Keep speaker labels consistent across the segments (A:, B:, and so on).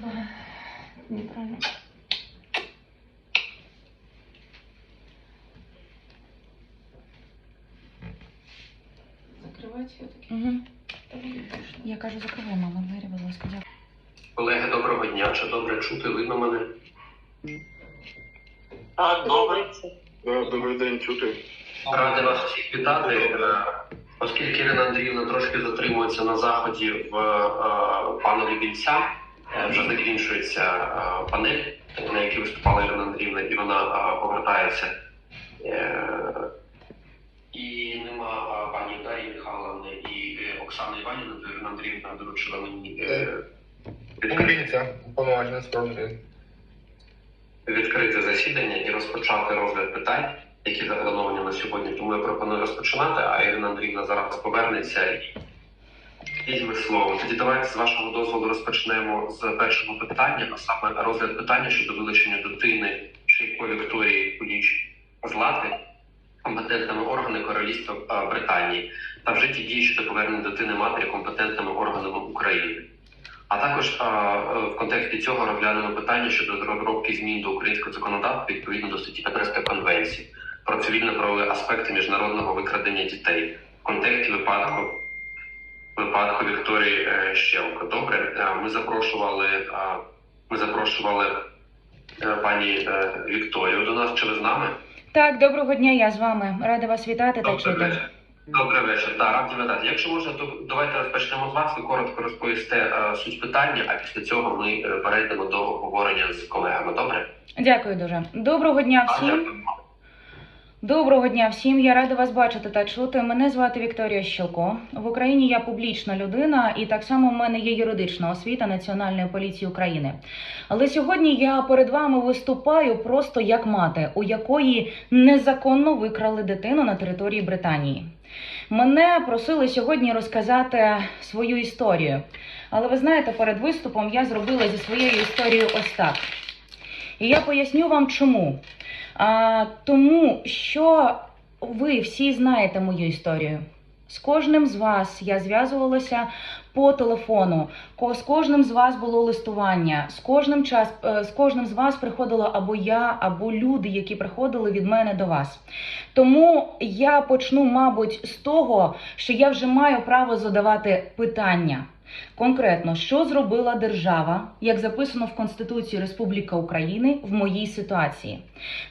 A: Богом. Неправильно.
B: Закривати все-таки.
A: Угу. Я кажу, закривай, мама, двері, будь ласка, дякую.
C: Колеги, доброго дня. Чи добре чути? Видно мене?
D: Так, добре.
E: Добрий день, чути.
C: Ради вас всіх вітати. Е, Оскільки Ірина Андріївна трошки затримується на заході в е, пана Лібінця, е, вже закінчується е, панель, на якій виступала Ірина Андріївна, і вона е, повертається. Е, І нема е, пані Дар'ї Михайловни і е, Оксани Іванівни, то Ірина Андріївна доручила мені е, відкрити відкрити засідання і розпочати розгляд питань, які заплановані на сьогодні. Тому я пропоную розпочинати, а Ірина Андріївна зараз повернеться і візьме слово. Тоді давайте з вашого дозволу розпочнемо з першого питання, а саме розгляд питання щодо вилучення дитини Шейко Вікторії Куліч Злати компетентними органами Королівства е, Британії та вжиті дії щодо повернення дитини матері компетентними органами України. А також а, е, в контексті цього розглянемо питання щодо розробки змін до українського законодавства відповідно до статті 15 конвенції про цивільно-правові аспекти міжнародного викрадення дітей в контексті випадку випадку Вікторії е, Щелко. Добре, Е, ми запрошували ми запрошували е, пані е, Вікторію до нас. Чи ви з нами?
A: Так, доброго дня, я з вами. Рада вас вітати та чути.
C: вечір. Добрий вечір. Да, раді вітати. Якщо можна, то давайте розпочнемо з вас. Ви коротко розповісте е, суть питання, а після цього ми е, перейдемо до обговорення з колегами. Добре?
A: Дякую дуже. Доброго дня
C: А,
A: всім.
C: дякую.
A: Доброго дня всім. Я рада вас бачити та чути. Мене звати Вікторія Щелко. В Україні я публічна людина, і так само в мене є юридична освіта Національної поліції України. Але сьогодні я перед вами виступаю просто як мати, у якої незаконно викрали дитину на території Британії. Мене просили сьогодні розказати свою історію. Але ви знаєте, перед виступом я зробила зі своєю історією ось так. І я поясню вам чому. А, тому що ви всі знаєте мою історію. З кожним з вас я зв'язувалася по телефону. З кожним з вас було листування. З кожним час е, з кожним з вас приходила або я, або люди, які приходили від мене до вас. Тому я почну, мабуть, з того, що я вже маю право задавати питання. Конкретно, що зробила держава, як записано в Конституції Республіка України в моїй ситуації?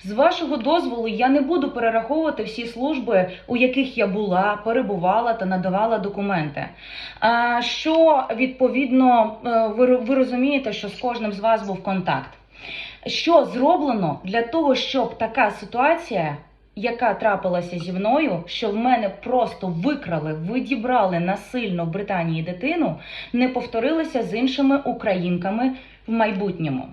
A: З вашого дозволу я не буду перераховувати всі служби, у яких я була, перебувала та надавала документи. Що відповідно е, ви розумієте, що з кожним з вас був контакт. Що зроблено для того, щоб така ситуація, яка трапилася зі мною, що в мене просто викрали, видібрали насильно в Британії дитину, не повторилася з іншими українками в майбутньому.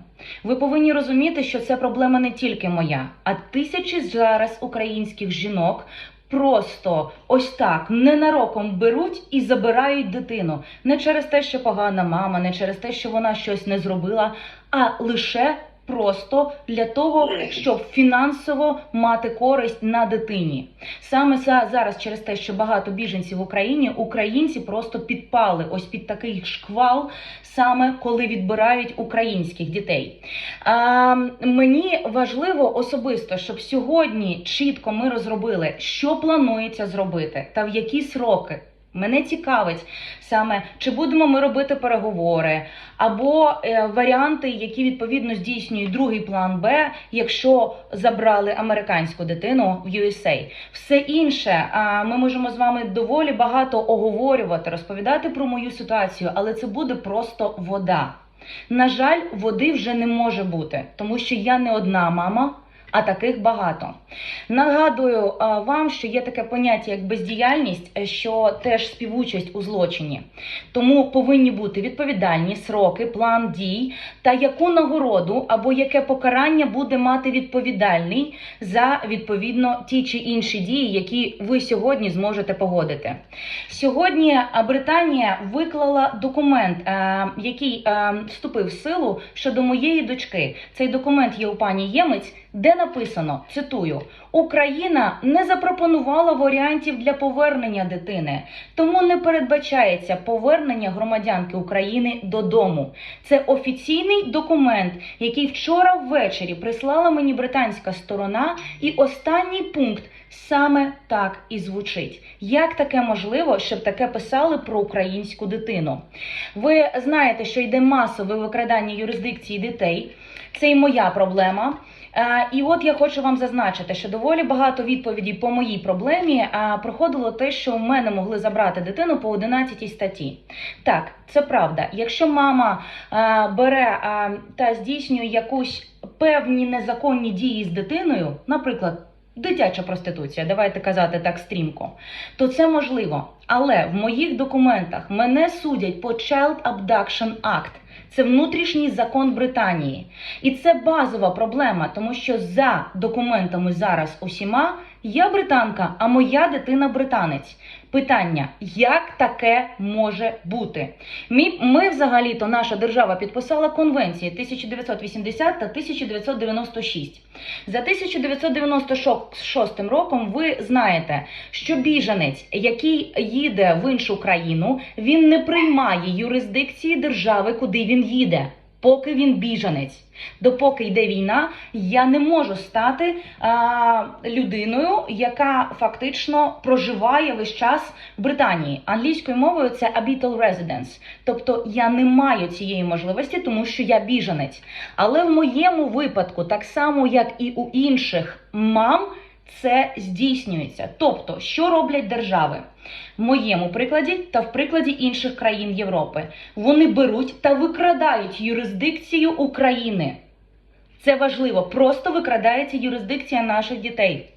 A: Ви повинні розуміти, що це проблема не тільки моя, а тисячі зараз українських жінок. Просто ось так ненароком беруть і забирають дитину не через те, що погана мама, не через те, що вона щось не зробила, а лише просто для того, щоб фінансово мати користь на дитині. Саме за- зараз, через те, що багато біженців в Україні, українці просто підпали ось під такий шквал, саме коли відбирають українських дітей. А, мені важливо особисто, щоб сьогодні чітко ми розробили, що планується зробити та в які сроки. Мене цікавить саме, чи будемо ми робити переговори, або е, варіанти, які відповідно здійснюють другий план Б, якщо забрали американську дитину в USA. Все інше, а ми можемо з вами доволі багато оговорювати, розповідати про мою ситуацію, але це буде просто вода. На жаль, води вже не може бути, тому що я не одна мама. А таких багато. Нагадую вам, що є таке поняття як бездіяльність, е, що теж співучасть у злочині. Тому повинні бути відповідальні сроки, план дій та яку нагороду або яке покарання буде мати відповідальний за відповідно ті чи інші дії, які ви сьогодні зможете погодити. Сьогодні Британія виклала документ, е, який е, вступив в силу щодо моєї дочки. Цей документ є у пані Ємець, де написано: цитую: Україна не запропонувала варіантів для повернення дитини, тому не передбачається повернення громадянки України додому. Це офіційний документ, який вчора ввечері прислала мені британська сторона, і останній пункт саме так і звучить. Як таке можливо, щоб таке писали про українську дитину? Ви знаєте, що йде масове викрадання юрисдикції дітей. Це і моя проблема. Е, І от я хочу вам зазначити, що доволі багато відповідей по моїй проблемі е, проходило те, що в мене могли забрати дитину по 11 статті. Так, це правда. Якщо мама е, бере та здійснює якусь певні незаконні дії з дитиною, наприклад. Дитяча проституція, давайте казати так стрімко, то це можливо. Але в моїх документах мене судять по Child Abduction Act. Це внутрішній закон Британії. І це базова проблема, тому що за документами зараз усіма я британка, а моя дитина британець. Питання: як таке може бути? Ми взагалі-то наша держава підписала конвенції 1980 та 1996. За 1996 роком ви знаєте, що біженець, який їде в іншу країну, він не приймає юрисдикції держави, куди він їде. Поки він біженець, допоки йде війна, я не можу стати а, людиною, яка фактично проживає весь час в Британії. Англійською мовою це habitual residence. Тобто я не маю цієї можливості, тому що я біженець. Але в моєму випадку, так само як і у інших мам, це здійснюється. Тобто, що роблять держави? В моєму прикладі та в прикладі інших країн Європи. Вони беруть та викрадають юрисдикцію України. Це важливо, просто викрадається юрисдикція наших дітей.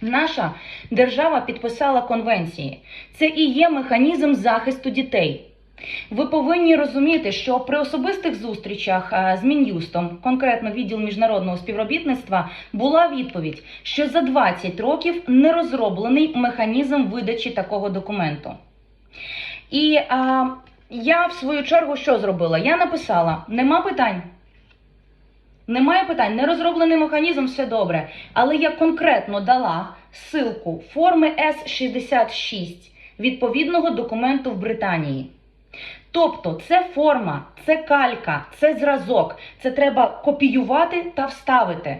A: Наша держава підписала конвенції. Це і є механізм захисту дітей. Ви повинні розуміти, що при особистих зустрічах е, з Мін'юстом, конкретно відділ міжнародного співробітництва, була відповідь, що за 20 років не розроблений механізм видачі такого документу. І а, я в свою чергу що зробила? Я написала: нема питань. Немає питань, не розроблений механізм, все добре. Але я конкретно дала ссылку форми С66 відповідного документу в Британії. Тобто це форма, це калька, це зразок. Це треба копіювати та вставити.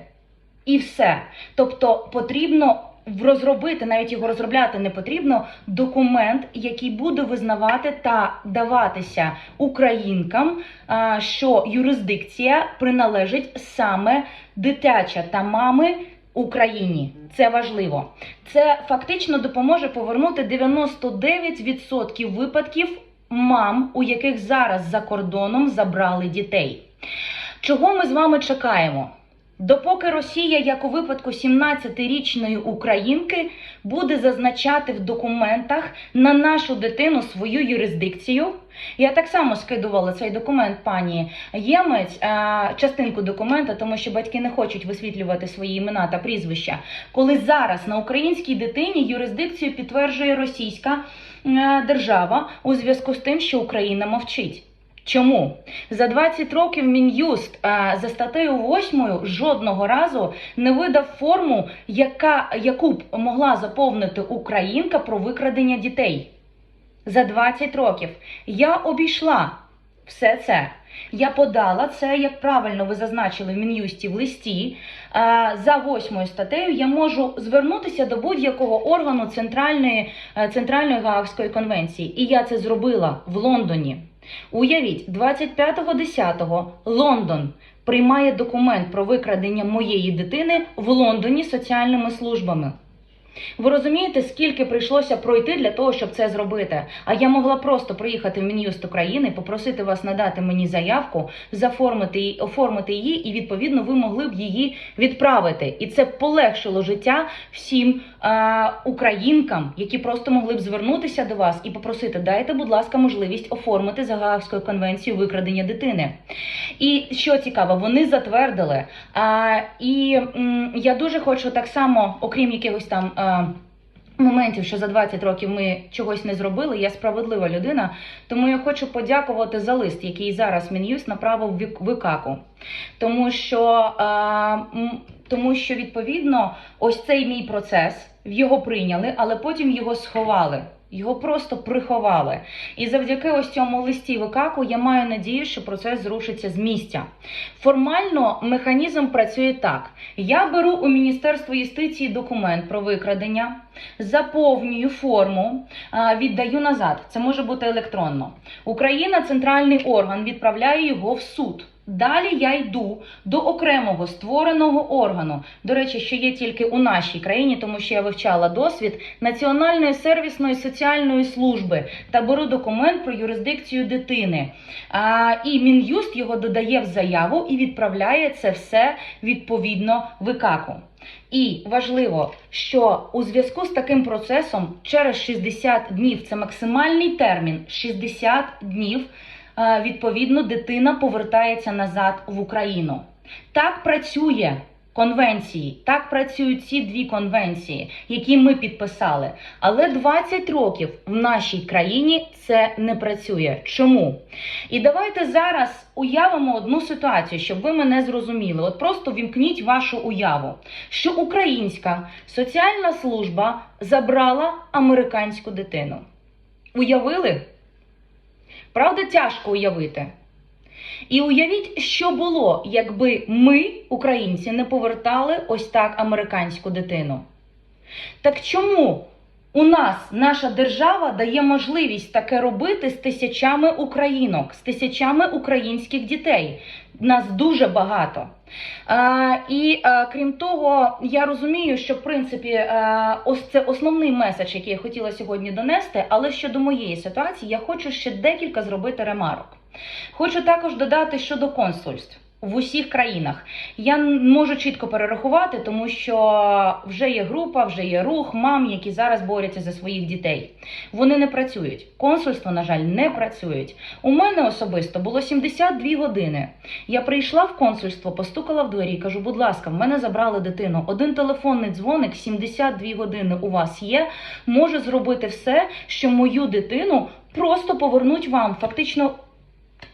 A: І все. Тобто потрібно розробити, навіть його розробляти не потрібно, документ, який буде визнавати та даватися українкам, що юрисдикція приналежить саме дитяча та мами Україні. Це важливо. Це фактично допоможе повернути 99% випадків мам, у яких зараз за кордоном забрали дітей. Чого ми з вами чекаємо? Допоки Росія, як у випадку 17-річної українки, буде зазначати в документах на нашу дитину свою юрисдикцію. Я так само скидувала цей документ пані Ємець, частинку документа, тому що батьки не хочуть висвітлювати свої імена та прізвища. Коли зараз на українській дитині юрисдикцію підтверджує російська держава у зв'язку з тим, що Україна мовчить. Чому за 20 років мін'юст за статтею 8 жодного разу не видав форму, яка яку б могла заповнити українка про викрадення дітей? За 20 років я обійшла все це. Я подала це, як правильно ви зазначили в мін'юсті в листі. За восьмою статтею я можу звернутися до будь-якого органу центральної, е, центральної Гаагської конвенції, і я це зробила в Лондоні. Уявіть, 25.10 Лондон приймає документ про викрадення моєї дитини в Лондоні соціальними службами. Ви розумієте, скільки прийшлося пройти для того, щоб це зробити? А я могла просто приїхати в Мін'юст України, попросити вас надати мені заявку, заформити її, оформити її, і відповідно ви могли б її відправити. І це полегшило життя всім а, українкам, які просто могли б звернутися до вас і попросити, дайте, будь ласка, можливість оформити за конвенцією викрадення дитини. І що цікаво, вони затвердили. А, і м, я дуже хочу так само, окрім якихось там. А, Моментів, що за 20 років ми чогось не зробили, я справедлива людина. Тому я хочу подякувати за лист, який зараз мін'юз направив в Викаку. Тому що а, тому що відповідно ось цей мій процес його прийняли, але потім його сховали. Його просто приховали. І завдяки ось цьому листі викаку я маю надію, що процес зрушиться з місця. Формально механізм працює так: я беру у Міністерство юстиції документ про викрадення, заповнюю форму, віддаю назад. Це може бути електронно. Україна, центральний орган, відправляє його в суд. Далі я йду до окремого створеного органу. До речі, що є тільки у нашій країні, тому що я вивчала досвід Національної сервісної соціальної служби та беру документ про юрисдикцію дитини. А, і Мін'юст його додає в заяву і відправляє це все відповідно викаку. І важливо, що у зв'язку з таким процесом через 60 днів це максимальний термін 60 днів. Відповідно, дитина повертається назад в Україну. Так працює конвенції, так працюють ці дві конвенції, які ми підписали. Але 20 років в нашій країні це не працює. Чому? І давайте зараз уявимо одну ситуацію, щоб ви мене зрозуміли. От просто вімкніть вашу уяву, що українська соціальна служба забрала американську дитину. Уявили? Правда, тяжко уявити. І уявіть, що було, якби ми, українці, не повертали ось так американську дитину. Так чому у нас наша держава дає можливість таке робити з тисячами українок, з тисячами українських дітей? Нас дуже багато. А, і а, крім того, я розумію, що в принципі а, ось це основний меседж, який я хотіла сьогодні донести. Але щодо моєї ситуації, я хочу ще декілька зробити ремарок. Хочу також додати щодо консульств в усіх країнах. Я можу чітко перерахувати, тому що вже є група, вже є рух мам, які зараз борються за своїх дітей. Вони не працюють. Консульства, на жаль, не працюють. У мене особисто було 72 години. Я прийшла в консульство, постукала в двері і кажу, будь ласка, в мене забрали дитину. Один телефонний дзвоник, 72 години у вас є. Може зробити все, що мою дитину просто повернуть вам. Фактично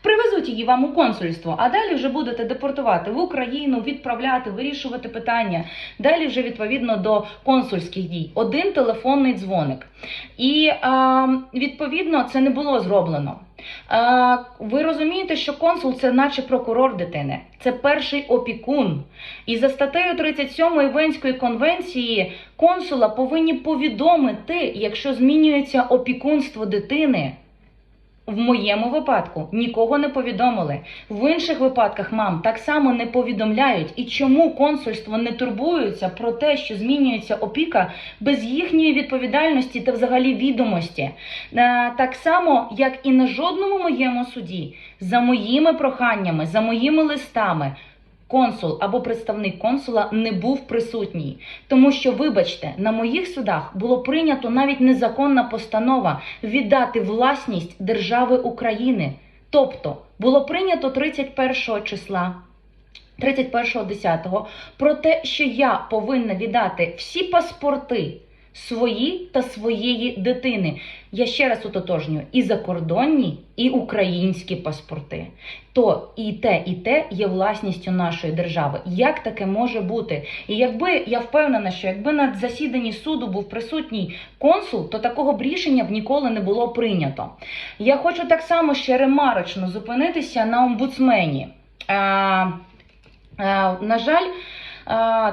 A: Привезуть її вам у консульство, а далі вже будете депортувати в Україну, відправляти, вирішувати питання. Далі вже відповідно до консульських дій. Один телефонний дзвоник. І відповідно це не було зроблено. Ви розумієте, що консул це наче прокурор дитини, це перший опікун. І за статтею 37 Венської конвенції консула повинні повідомити, якщо змінюється опікунство дитини. В моєму випадку нікого не повідомили. В інших випадках мам так само не повідомляють. І чому консульство не турбується про те, що змінюється опіка без їхньої відповідальності та взагалі відомості? Е, Так само, як і на жодному моєму суді, за моїми проханнями, за моїми листами. Консул або представник консула не був присутній, тому що, вибачте, на моїх судах було прийнято навіть незаконна постанова віддати власність держави України. Тобто було прийнято 31 числа. 31.10 про те, що я повинна віддати всі паспорти свої та своєї дитини. Я ще раз утотожнюю, і закордонні, і українські паспорти. То і те, і те є власністю нашої держави. Як таке може бути? І якби я впевнена, що якби на засіданні суду був присутній консул, то такого б рішення б ніколи не було прийнято. Я хочу так само ще ремарочно зупинитися на омбудсмені. А, Е, На жаль, е,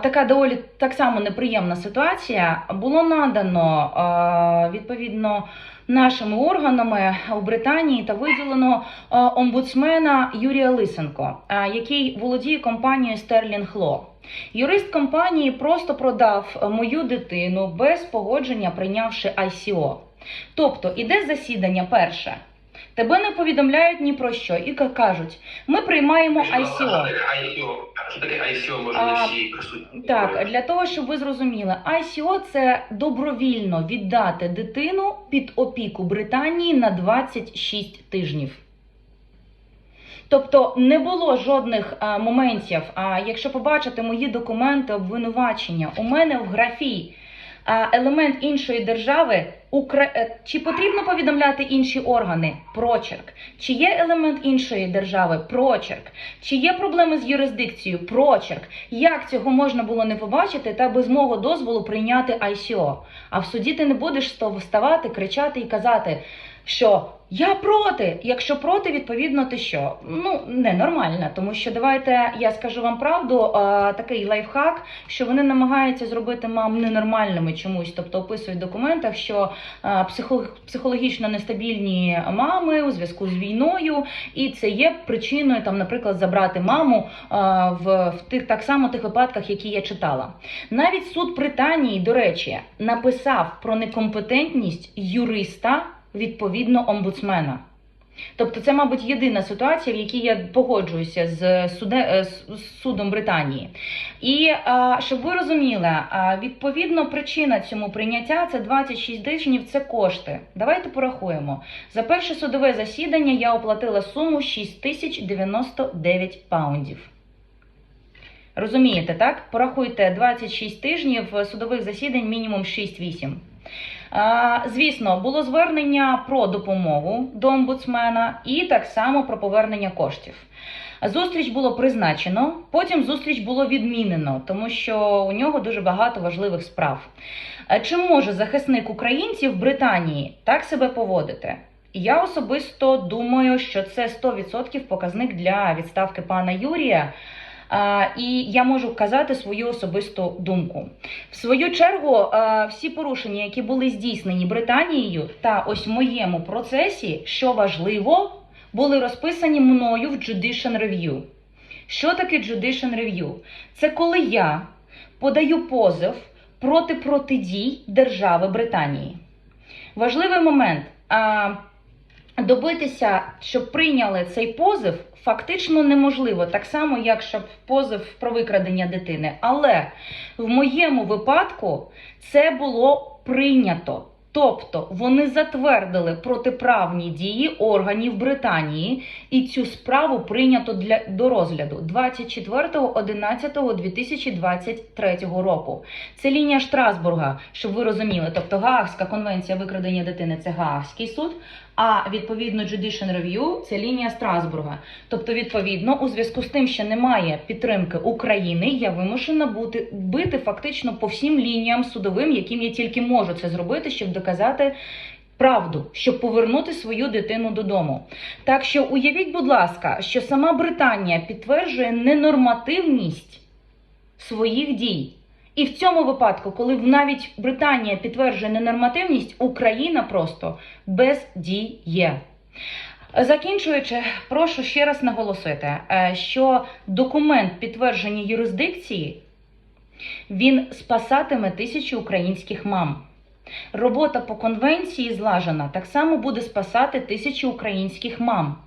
A: така доволі так само неприємна ситуація. Було надано відповідно нашими органами у Британії та виділено омбудсмена Юрія Лисенко, який володіє компанією Sterling Law. Юрист компанії просто продав мою дитину без погодження, прийнявши ICO. Тобто іде засідання перше. Тебе не повідомляють ні про що і кажуть: ми приймаємо ICO.
C: Що таке ICO, може
A: А,
C: всі присутні?
A: Так, для того, щоб ви зрозуміли, ICO – це добровільно віддати дитину під опіку Британії на 26 тижнів. Тобто не було жодних а, моментів. А якщо побачите мої документи обвинувачення, у мене в графі а, елемент іншої держави Укра... е, Чи потрібно повідомляти інші органи? Прочерк. Чи є елемент іншої держави? Прочерк. Чи є проблеми з юрисдикцією? Прочерк. Як цього можна було не побачити та без мого дозволу прийняти ICO? А в суді ти не будеш вставати, кричати і казати, що я проти. Якщо проти, відповідно, ти що? Ну, ненормально, тому що давайте я скажу вам правду, а, такий лайфхак, що вони намагаються зробити мам ненормальними чомусь, тобто описують в документах, що а, психологічно нестабільні мами у зв'язку з війною, і це є причиною, там, наприклад, забрати маму а, в, в тих так само тих випадках, які я читала. Навіть суд Британії, до речі, написав про некомпетентність юриста відповідно омбудсмена. Тобто, це, мабуть, єдина ситуація, в якій я погоджуюся з, суде, е, з судом Британії. І щоб ви розуміли, відповідно, причина цьому прийняття це 26 тижнів, це кошти. Давайте порахуємо. За перше судове засідання я оплатила суму 6 тисяч 99 паундів. Розумієте, так? Порахуйте 26 тижнів судових засідань, мінімум 6-8. Звісно, було звернення про допомогу до омбудсмена і так само про повернення коштів. Зустріч було призначено, потім зустріч було відмінено, тому що у нього дуже багато важливих справ. Чи може захисник українців в Британії так себе поводити? Я особисто думаю, що це 100% показник для відставки пана Юрія. І я можу казати свою особисту думку. В свою чергу, всі порушення, які були здійснені Британією, та ось в моєму процесі, що важливо, були розписані мною в Judicial Review. Що таке Judicial Review? Це коли я подаю позов проти протидій держави Британії. Важливий момент. Добитися, щоб прийняли цей позов, фактично неможливо, так само, як щоб позов про викрадення дитини. Але в моєму випадку це було прийнято. Тобто вони затвердили протиправні дії органів Британії, і цю справу прийнято для до розгляду 24.11.2023 року. Це лінія Штрасбурга, щоб ви розуміли. Тобто Гаагська конвенція викрадення дитини це Гаагський суд, а відповідно Judicial Review це лінія Страсбурга. Тобто, відповідно, у зв'язку з тим, що немає підтримки України, я вимушена бути бити фактично по всім лініям судовим, яким я тільки можу це зробити, щоб доказати. Правду, щоб повернути свою дитину додому. Так що уявіть, будь ласка, що сама Британія підтверджує ненормативність своїх дій. І в цьому випадку, коли навіть Британія підтверджує ненормативність, Україна просто бездіє. Закінчуючи, прошу ще раз наголосити, е, що документ підтвердження юрисдикції він спасатиме тисячі українських мам. Робота по конвенції злажена так само буде спасати тисячі українських мам.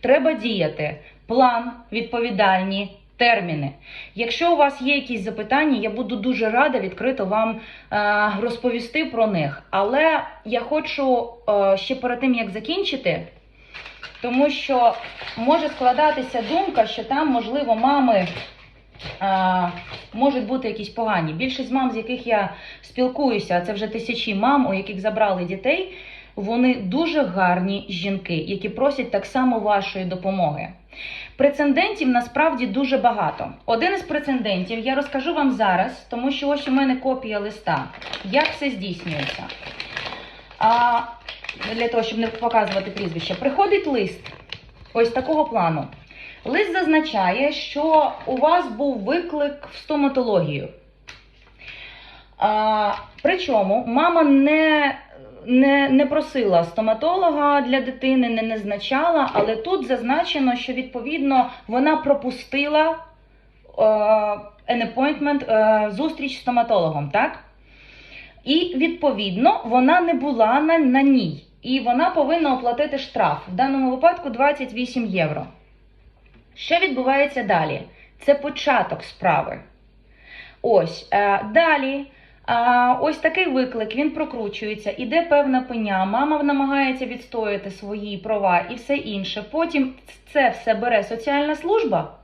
A: Треба діяти. План, відповідальні, терміни. Якщо у вас є якісь запитання, я буду дуже рада відкрито вам е, розповісти про них. Але я хочу е, ще перед тим як закінчити, тому що може складатися думка, що там, можливо, мами. Можуть бути якісь погані. Більшість мам, з яких я спілкуюся, це вже тисячі мам, у яких забрали дітей, вони дуже гарні жінки, які просять так само вашої допомоги. Прецедентів насправді дуже багато. Один із прецедентів я розкажу вам зараз, тому що ось у мене копія листа. Як це здійснюється? А, для того, щоб не показувати прізвище, приходить лист ось такого плану. Лист зазначає, що у вас був виклик в стоматологію. А, причому мама не, не, не просила стоматолога для дитини, не назначала, але тут зазначено, що відповідно вона пропустила е, an appointment, е, зустріч з стоматологом, так? І відповідно вона не була на, на ній. І вона повинна оплатити штраф. В даному випадку 28 євро. Що відбувається далі? Це початок справи. Ось е, далі. А, ось такий виклик, він прокручується, іде певна пеня, мама намагається відстояти свої права і все інше. Потім це все бере соціальна служба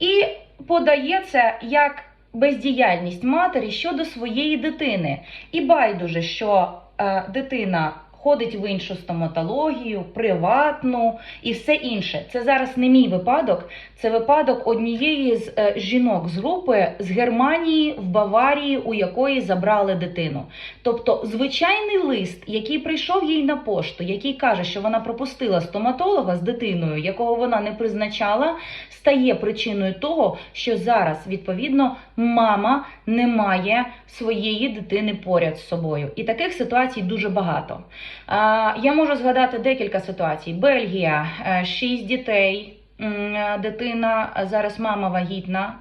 A: і подає це як бездіяльність матері щодо своєї дитини. І байдуже, що е, дитина ходить в іншу стоматологію, приватну і все інше. Це зараз не мій випадок, це випадок однієї з е, жінок з групи з Германії в Баварії, у якої забрали дитину. Тобто, звичайний лист, який прийшов їй на пошту, який каже, що вона пропустила стоматолога з дитиною, якого вона не призначала, стає причиною того, що зараз відповідно мама не має своєї дитини поряд з собою. І таких ситуацій дуже багато. Я можу згадати декілька ситуацій: Бельгія, е, шість дітей. Дитина зараз мама вагітна.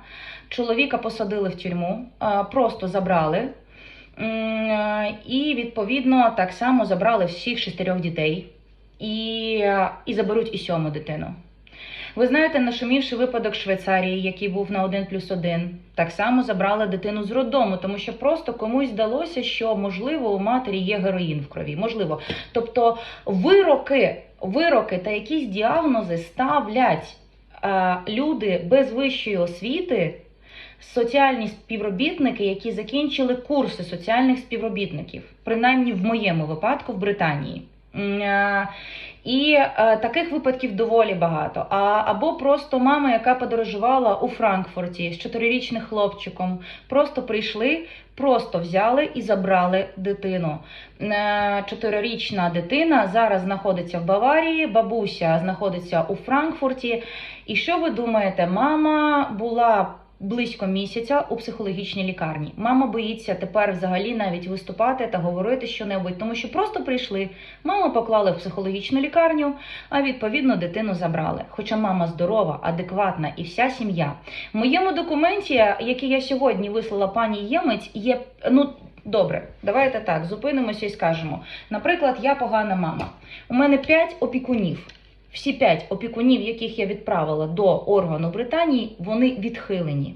A: Чоловіка посадили в тюрму, просто забрали. І відповідно так само забрали всіх шестерьох дітей і, е, і заберуть і сьому дитину. Ви знаєте, нашумівший випадок Швейцарії, який був на 1 плюс 1, так само забрали дитину з роддому, тому що просто комусь здалося, що можливо у матері є героїн в крові. Можливо. Тобто вироки, вироки та якісь діагнози ставлять е, люди без вищої освіти. Соціальні співробітники, які закінчили курси соціальних співробітників, принаймні в моєму випадку в Британії. І е, таких випадків доволі багато. А, або просто мама, яка подорожувала у Франкфурті з чотирирічним хлопчиком, просто прийшли, просто взяли і забрали дитину. Е, Чотирирічна дитина зараз знаходиться в Баварії, бабуся знаходиться у Франкфурті. І що ви думаєте, мама була близько місяця у психологічній лікарні. Мама боїться тепер взагалі навіть виступати та говорити що-небудь, тому що просто прийшли, маму поклали в психологічну лікарню, а відповідно дитину забрали. Хоча мама здорова, адекватна і вся сім'я. В моєму документі, який я сьогодні вислала пані Ємець, є ну. Добре, давайте так зупинимося і скажемо. Наприклад, я погана мама. У мене 5 опікунів. Всі п'ять опікунів, яких я відправила до органу Британії, вони відхилені.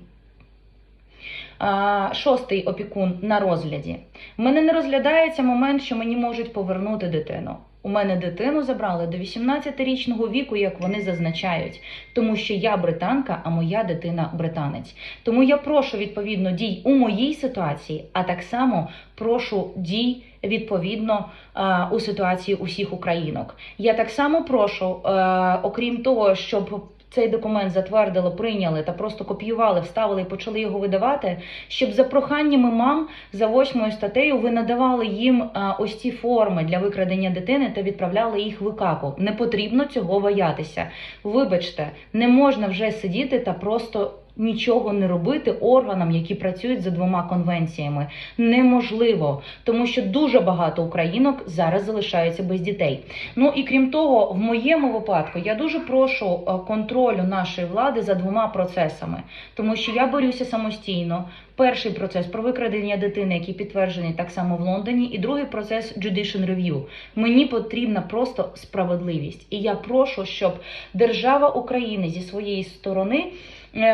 A: Шостий опікун на розгляді. Мене не розглядається момент, що мені можуть повернути дитину. У мене дитину забрали до 18-річного віку, як вони зазначають, тому що я британка, а моя дитина британець. Тому я прошу відповідно дій у моїй ситуації, а так само прошу дій відповідно е, у ситуації усіх українок. Я так само прошу, е, окрім того, щоб цей документ затвердили, прийняли та просто копіювали, вставили і почали його видавати, щоб за проханнями мам за восьмою статтею ви надавали їм ось ці форми для викрадення дитини та відправляли їх в ВКАПу. Не потрібно цього боятися. Вибачте, не можна вже сидіти та просто. Нічого не робити органам, які працюють за двома конвенціями, неможливо, тому що дуже багато українок зараз залишаються без дітей. Ну і крім того, в моєму випадку я дуже прошу е, контролю нашої влади за двома процесами, тому що я борюся самостійно. Перший процес про викрадення дитини, який підтверджений так само в Лондоні, і другий процес Judicial Review. Мені потрібна просто справедливість, і я прошу, щоб держава України зі своєї сторони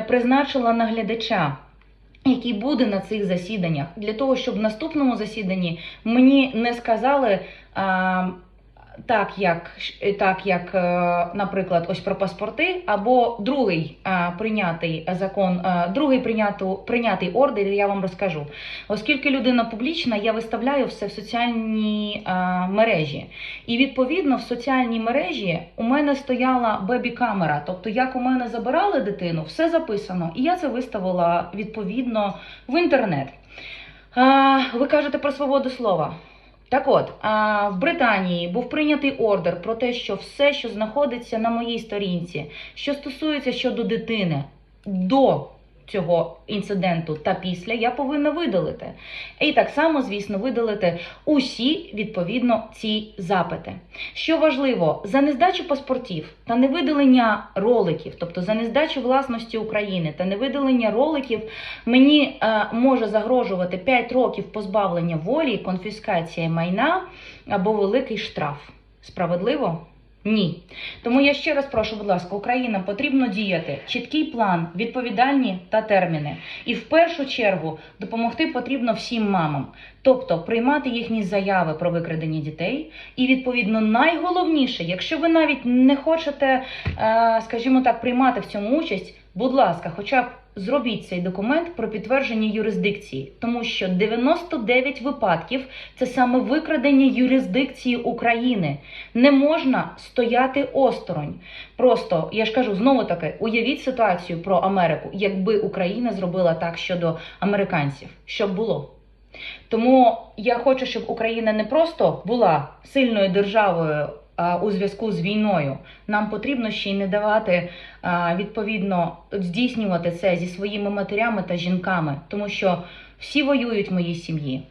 A: призначила наглядача. Який буде на цих засіданнях для того, щоб в наступному засіданні мені не сказали так, як так, як, е, наприклад, ось про паспорти, або другий прийнятий закон, другий прийняту, прийнятий ордер, я вам розкажу. Оскільки людина публічна, я виставляю все в соціальній мережі. І відповідно в соціальній мережі у мене стояла бебі-камера. Тобто, як у мене забирали дитину, все записано. І я це виставила відповідно в інтернет. Ви кажете про свободу слова. Так от, в Британії був прийнятий ордер про те, що все, що знаходиться на моїй сторінці, що стосується щодо дитини до цього інциденту та після, я повинна видалити. І так само, звісно, видалити усі відповідно ці запити. Що важливо, за нездачу паспортів та невидалення роликів, тобто за нездачу власності України та невидалення роликів, мені е, може загрожувати 5 років позбавлення волі, конфіскація майна або великий штраф. Справедливо? Ні. Тому я ще раз прошу, будь ласка, Україна потрібно діяти чіткий план, відповідальні та терміни. І в першу чергу допомогти потрібно всім мамам, тобто приймати їхні заяви про викрадення дітей. І відповідно найголовніше, якщо ви навіть не хочете, е, скажімо так, приймати в цьому участь, будь ласка, хоча б зробіть цей документ про підтвердження юрисдикції, тому що 99 випадків це саме викрадення юрисдикції України. Не можна стояти осторонь. Просто я ж кажу знову таки, уявіть ситуацію про Америку, якби Україна зробила так щодо американців, що було. Тому я хочу, щоб Україна не просто була сильною державою у зв'язку з війною. Нам потрібно ще й не давати відповідно здійснювати це зі своїми матерями та жінками, тому що всі воюють в моїй сім'ї.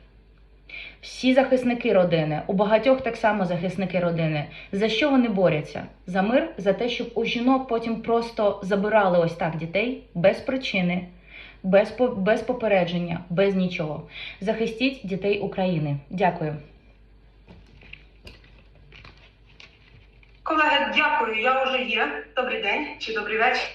A: Всі захисники родини, у багатьох так само захисники родини. За що вони борються? За мир, за те, щоб у жінок потім просто забирали ось так дітей без причини, без, без попередження, без нічого. Захистіть дітей України. Дякую.
B: Колеги, дякую. Я вже є. Добрий день чи добрий вечір.